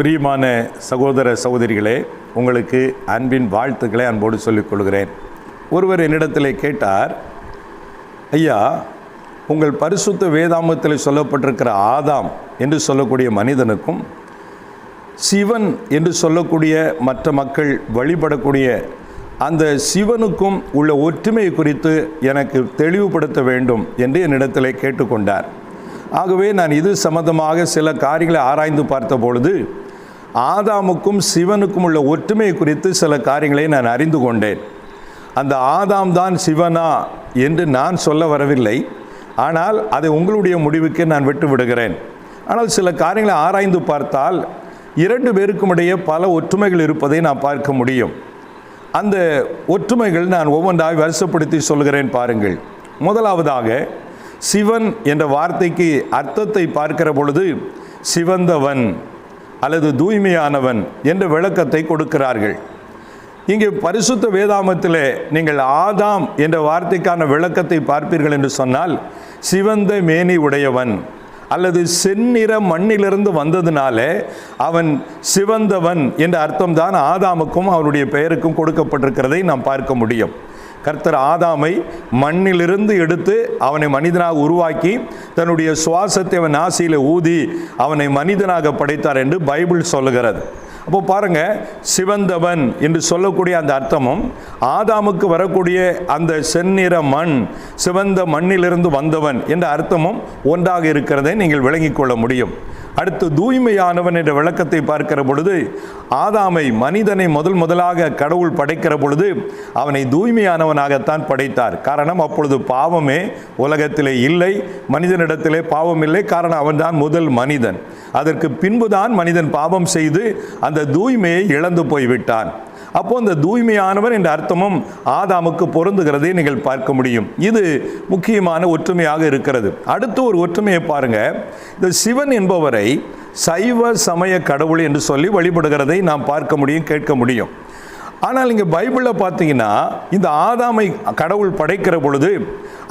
பிரியமான சகோதர சகோதரிகளே உங்களுக்கு அன்பின் வாழ்த்துக்களை அன்போடு சொல்லிக் கொள்கிறேன். ஒருவர் என்னிடத்தில் கேட்டார் ஐயா உங்கள் பரிசுத்த வேதாமத்தில் சொல்லப்பட்டிருக்கிற ஆதாம் என்று சொல்லக்கூடிய மனிதனுக்கும் சிவன் என்று சொல்லக்கூடிய மற்ற மக்கள் வழிபடக்கூடிய அந்த சிவனுக்கும் உள்ள ஒற்றுமை குறித்து எனக்கு தெளிவுபடுத்த வேண்டும் என்று என்னிடத்தில் கேட்டுக்கொண்டார். ஆகவே நான் இது சம்பந்தமாக சில காரியங்களை ஆராய்ந்து பார்த்த பொழுது ஆதாமுக்கும் சிவனுக்கும் உள்ள ஒற்றுமை குறித்து சில காரியங்களை நான் அறிந்து கொண்டேன். அந்த ஆதாம் தான் சிவனா என்று நான் சொல்ல வரவில்லை. ஆனால் அதை உங்களுடைய முடிவுக்கு நான் விட்டு விடுகிறேன். ஆனால் சில காரியங்களை ஆராய்ந்து பார்த்தால் இரண்டு பேருக்கும் இடையே பல ஒற்றுமைகள் இருப்பதை நான் பார்க்க முடியும். அந்த ஒற்றுமைகள் நான் ஒவ்வொன்றாய் வருஷப்படுத்தி சொல்கிறேன் பாருங்கள். முதலாவதாக சிவன் என்ற வார்த்தைக்கு அர்த்தத்தை பார்க்கிற பொழுது சிவந்தவன். அல்லது தூய்மையானவன் என்ற விளக்கத்தை கொடுக்கிறார்கள். இங்கே பரிசுத்த வேதாமத்திலே நீங்கள் ஆதாம் என்ற வார்த்தைக்கான விளக்கத்தை பார்ப்பீர்கள் என்று சொன்னால் சிவந்த மேனி உடையவன் அல்லது செந்நிற மண்ணிலிருந்து வந்ததினால அவன் சிவந்தவன் என்ற அர்த்தம்தான் ஆதாமுக்கும் அவருடைய பெயருக்கும் கொடுக்கப்பட்டிருக்கிறதை நாம் பார்க்க முடியும். கர்த்தர் ஆதாமை மண்ணிலிருந்து எடுத்து அவனை மனிதனாக உருவாக்கி தன்னுடைய சுவாசத்தை அவன் ஆசையில் ஊதி அவனை மனிதனாக படைத்தார் என்று பைபிள் சொல்லுகிறது. அப்போ பாருங்க சிவந்தவன் என்று சொல்லக்கூடிய அந்த அர்த்தமும் ஆதாமுக்கு வரக்கூடிய அந்த செந்நிற மண் சிவந்த மண்ணிலிருந்து வந்தவன் என்ற அர்த்தமும் ஒன்றாக இருக்கிறதை நீங்கள் விளங்கிக் கொள்ள முடியும். அடுத்து தூய்மையானவன் என்ற விளக்கத்தை பார்க்கிற பொழுது ஆதாமை மனிதனை முதல் முதலாக கடவுள் படைக்கிற பொழுது அவனை தூய்மையானவனாகத்தான் படைத்தார். காரணம் அப்பொழுது பாவமே உலகத்திலே இல்லை மனிதனிடத்திலே பாவம் இல்லை காரணம் அவன்தான் முதல் மனிதன். அதற்கு பின்புதான் மனிதன் பாவம் செய்து அந்த தூய்மையை இழந்து போய்விட்டான். அப்போ அந்த தூய்மையானவர் என்ற அர்த்தமும் ஆதாமுக்கு பொருந்துகிறதை நீங்கள் பார்க்க முடியும். இது முக்கியமான ஒற்றுமையாக இருக்கிறது. அடுத்து ஒரு ஒற்றுமையை பாருங்க. இந்த சிவன் என்பவரை சைவ சமய கடவுள் என்று சொல்லி வழிபடுகிறதை நாம் பார்க்க முடியும் கேட்க முடியும். ஆனால் இங்கே பைபிளில் பார்த்தீங்கன்னா இந்த ஆதாமை கடவுள் படைக்கிற பொழுது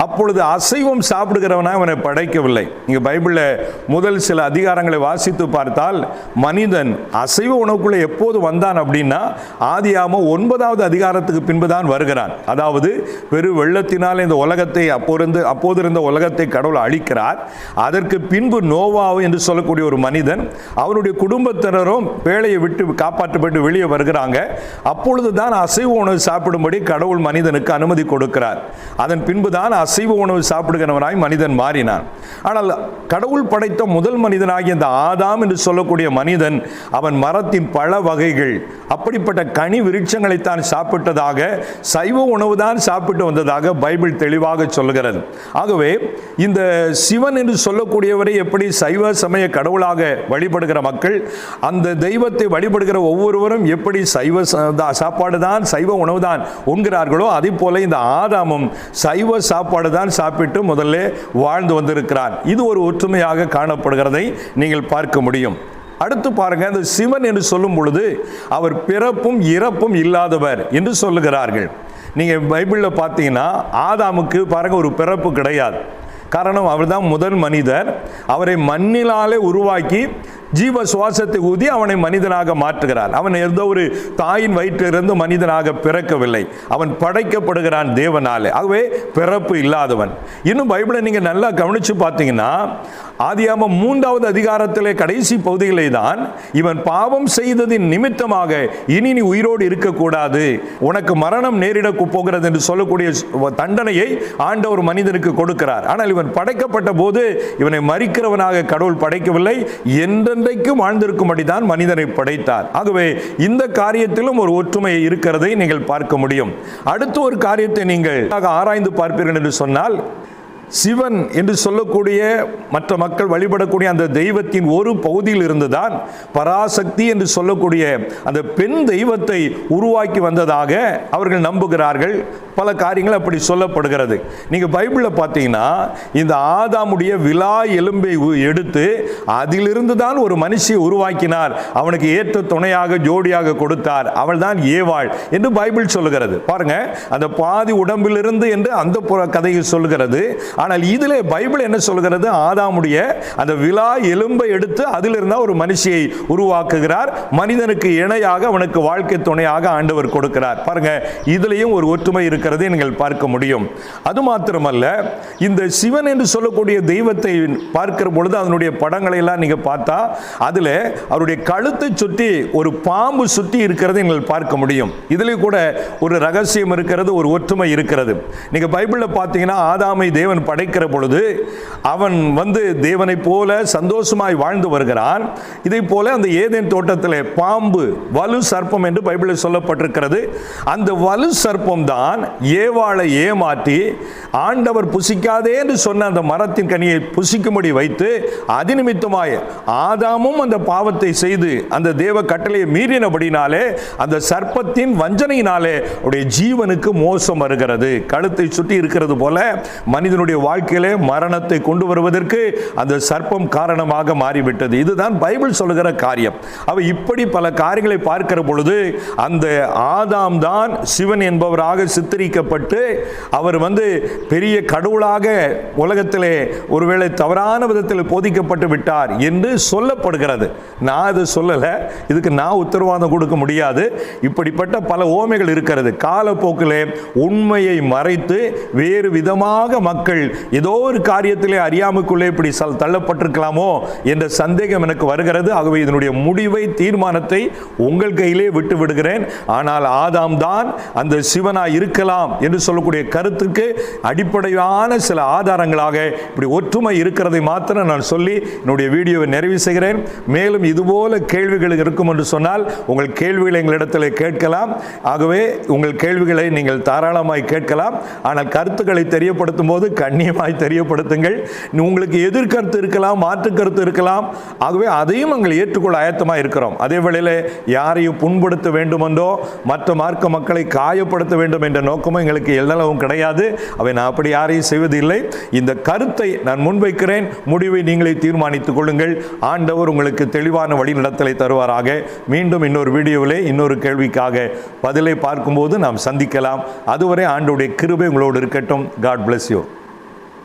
அப்பொழுது அசைவம் சாப்பிடுகிறவனா அவனை படைக்கவில்லை. இங்கே பைபிளில் முதல் சில அதிகாரங்களை வாசித்து பார்த்தால் மனிதன் அசைவ உணவுக்குள்ளே எப்போது வந்தான் அப்படின்னா ஆதியாம ஒன்பதாவது அதிகாரத்துக்கு பின்பு தான் வருகிறான். அதாவது பெரு வெள்ளத்தினால் இந்த உலகத்தை அப்போருந்து அப்போது இருந்த உலகத்தை கடவுள் அழிக்கிறார். அதற்கு பின்பு நோவாவும் என்று சொல்லக்கூடிய ஒரு மனிதன் அவருடைய குடும்பத்தினரும் வேலையை விட்டு காப்பாற்றப்பட்டு வெளியே வருகிறாங்க. அப்பொழுது தான் அசைவ உணவு சாப்பிடும்படி கடவுள் மனிதனுக்கு அனுமதி கொடுக்கிறார். அதன் பின்பு தான் அசைவ உணவு சாப்பிடுகிறவனாய் மனிதன் மாறினான். ஆனால் கடவுள் படைத்த முதல் மனிதனாகிய இந்த ஆதாம் என்று சொல்லக்கூடிய மனிதன் அவன் மரத்தின் பல வகைகள் அப்படிப்பட்ட கனி விருட்சங்களை தான் சாப்பிட்டதாக சைவ உணவு தான் சாப்பிட்டு வந்ததாக பைபிள் தெளிவாக சொல்லுகிறது. ஆகவே இந்த சிவன் என்று சொல்லக்கூடியவரை எப்படி சைவ சமய கடவுளாக வழிபடுகிற மக்கள் அந்த தெய்வத்தை வழிபடுகிற ஒவ்வொருவரும் எப்படி சைவ சாப்பாடு தான் சைவ உணவு தான் உண்கிறார்களோ அதே போல இந்த ஆதாமும் சைவ சாப்பாடு சாப்பாடு தான் சாப்பிட்டு முதல்ல வாழ்ந்து வந்திருக்கிறான் இது ஒரு ஒற்றுமையாக காணப்படுகிறதை நீங்கள் பார்க்க முடியும். அடுத்து பாருங்க அந்த சிவன் என்று சொல்லும் பொழுது அவர் பிறப்பும் இறப்பும் இல்லாதவர் என்று சொல்லுகிறார்கள். நீங்கள் பைபிளில் பார்த்தீங்கன்னா ஆதாமுக்கு பாருங்க ஒரு பிறப்பு கிடையாது. காரணம் அவர்தான் முதல் மனிதர். அவரை மண்ணிலாலே உருவாக்கி ஜீவ சுவாசத்தை ஊதி அவனை மனிதனாக மாற்றுகிறார் அவன் எந்த ஒரு தாயின் வயிற்றிலிருந்து மனிதனாக பிறக்கவில்லை. அவன் படைக்கப்படுகிறான் தேவனாலே. ஆகவே பிறப்பு இல்லாதவன். இன்னும் பைபிளை நீங்கள் நல்லா கவனித்து பார்த்தீங்கன்னா ஆதியாமம் மூன்றாவது அதிகாரத்திலே கடைசி பகுதிகளை தான் இவன் பாவம் செய்ததின் நிமித்தமாக இனி நீ உயிரோடு இருக்கக்கூடாது. உனக்கு மரணம் நேரிட போகிறது என்று சொல்லக்கூடிய தண்டனையை ஆண்டவர் மனிதனுக்கு கொடுக்கிறார். ஆனால் இவன் படைக்கப்பட்ட போது இவனை மறிக்கிறவனாக கடவுள் படைக்கவில்லை. என்றென்றைக்கும் வாழ்ந்திருக்கும்படி தான் மனிதனை படைத்தார். ஆகவே இந்த காரியத்திலும் ஒரு ஒற்றுமை இருக்கிறதை நீங்கள் பார்க்க முடியும். அடுத்த ஒரு காரியத்தை நீங்கள் ஆராய்ந்து பார்ப்பீர்கள் என்று சொன்னால் சிவன் என்று சொல்லக்கூடிய மற்ற மக்கள் வழிபடக்கூடிய அந்த தெய்வத்தின் ஒரு பகுதியில் இருந்துதான் பராசக்தி என்று சொல்லக்கூடிய அந்த பெண் தெய்வத்தை உருவாக்கி வந்ததாக அவர்கள் நம்புகிறார்கள். பல காரியங்கள் அப்படி சொல்லப்படுகிறது. நீங்கள் பைபிளில் பார்த்தீங்கன்னா இந்த ஆதாமுடைய விழா எலும்பை எடுத்து அதிலிருந்து தான் ஒரு மனுஷியை உருவாக்கினார். அவனுக்கு ஏற்ற துணையாக ஜோடியாக கொடுத்தார். அவள் தான் ஏவாள் என்று பைபிள் சொல்லுகிறது. பாருங்க அந்த பாதி உடம்பிலிருந்து என்று அந்த புற கதையில் சொல்லுகிறது. ஆனால் இதில் பைபிள் என்ன சொல்கிறது ஆதாமுடைய அந்த விழா எலும்பை எடுத்து அதிலிருந்தா ஒரு மனுஷியை உருவாக்குகிறார். மனிதனுக்கு இணையாக அவனுக்கு வாழ்க்கை துணையாக ஆண்டவர் கொடுக்கிறார். பாருங்க இதுலேயும் ஒரு ஒற்றுமை இருக்கிறது நீங்கள் பார்க்க முடியும். அது மாத்திரமல்ல இந்த சிவன் என்று சொல்லக்கூடிய தெய்வத்தை பார்க்கிற பொழுது அதனுடைய படங்களை எல்லாம் நீங்கள் பார்த்தா அதில் அவருடைய கழுத்தை சுற்றி ஒரு பாம்பு சுற்றி இருக்கிறதை நீங்கள் பார்க்க முடியும். இதுலேயும் கூட ஒரு ரகசியம் இருக்கிறது ஒரு ஒற்றுமை இருக்கிறது. நீங்கள் பைபிளில் பார்த்தீங்கன்னா ஆதாமை தேவன் படைக்கிற பொழுது அவன் வந்து தேவனை போல சந்தோஷமாய் வாழ்ந்து வருகிறான். இதை போல அந்த ஏதேன் தோட்டத்தில் பாம்பு வலு சர்ப்பம் என்று பைபிளில் சொல்லப்பட்டிருக்கிறது. அந்த வலு சர்ப்பம் தான் ஏவாளை ஏமாற்றி ஆண்டவர் புசிக்காதே என்று சொன்ன அந்த மரத்தின் கனியை புசிக்கும்படி வைத்து அதிநிமித்தமாய் ஆதாமும் அந்த பாவத்தை செய்து அந்த தேவ கட்டளையை மீறினபடினாலே அந்த சர்ப்பத்தின் வஞ்சனையினாலே அவருடைய ஜீவனுக்கு மோசம் வருகிறது. கழுத்தை சுற்றி இருக்கிறது போல மனிதனுடைய வாழ்க்கையிலே மரணத்தை கொண்டு வருவதற்கு அந்த சர்ப்பம் காரணமாக மாறிவிட்டது. இதுதான் பைபிள் சொல்லுகிற காரியம். அவ இப்படி பல காரியங்களை பார்க்கிற பொழுது அந்த ஆதாம் தான் சிவன் என்பவராக சித்தரிக்கப்பட்டு அவர் வந்து பெரிய கடவுளாக உலகத்திலே ஒருவேளை தவறான விதத்தில் போதிக்கப்பட்டு விட்டார் என்று சொல்லப்படுகிறது. நான் அது சொல்லலை. இதுக்கு நான் உத்தரவாதம் கொடுக்க முடியாது. இப்படிப்பட்ட பல ஓமைகள் இருக்கிறது. காலப்போக்கிலே உண்மையை மறைத்து வேறு விதமாக மக்கள் ஏதோ ஒரு காரியத்திலே அறியாமைக்குள்ளே இப்படி சல் தள்ளப்பட்டிருக்கலாமோ என்ற சந்தேகம் எனக்கு வருகிறது. ஆகவே இதனுடைய முடிவை தீர்மானத்தை உங்கள் கையிலே விட்டு விடுகிறேன். ஆனால் ஆதாம் தான் அந்த சிவனாய் இருக்கலாம் என்று சொல்லக்கூடிய கருத்துக்கு அடிப்படையான சில ஆதாரங்களாக இப்படி ஒற்றுமை இருக்கிறதை மாத்திரம் நான் சொல்லி என்னுடைய வீடியோவை நிறைவு செய்கிறேன். மேலும் இதுபோல கேள்விகள் இருக்கும் என்று சொன்னால் உங்கள் கேள்விகளை எங்களிடத்தில் கேட்கலாம். ஆகவே உங்கள் கேள்விகளை நீங்கள் தாராளமாய் கேட்கலாம். ஆனால் கருத்துக்களை தெரியப்படுத்தும் போது கண்ணியமாய் தெரியப்படுத்துங்கள். உங்களுக்கு எதிர்கருத்து இருக்கலாம் மாற்று கருத்து இருக்கலாம். ஆகவே அதையும் நாங்கள் ஏற்றுக்கொள்ள ஆயத்தமாக இருக்கிறோம். அதே வேளையில் யாரையும் புண்படுத்த வேண்டுமென்றோ மற்ற மார்க்க மக்களை காயப்படுத்த வேண்டும் என்ற நோக்கமும் எங்களுக்கு எல்லளவும் கிடையாது. அவை நான் அப்படி யாரையும் செய்வதில்லை. இந்த கருத்தை நான் முன்வைக்கிறேன். முடிவை நீங்களே தீர்மானித்துக் கொள்ளுங்கள். ஆண்டவர் உங்களுக்கு தெளிவான வழிநடத்தலை தருவாராக. மீண்டும் இன்னொரு வீடியோவிலே இன்னொரு கேள்விக்காக பதிலை பார்க்கும்போது நாம் சந்திக்கலாம். அதுவரை ஆண்டோடைய கிருபை உங்களோடு இருக்கட்டும். God bless you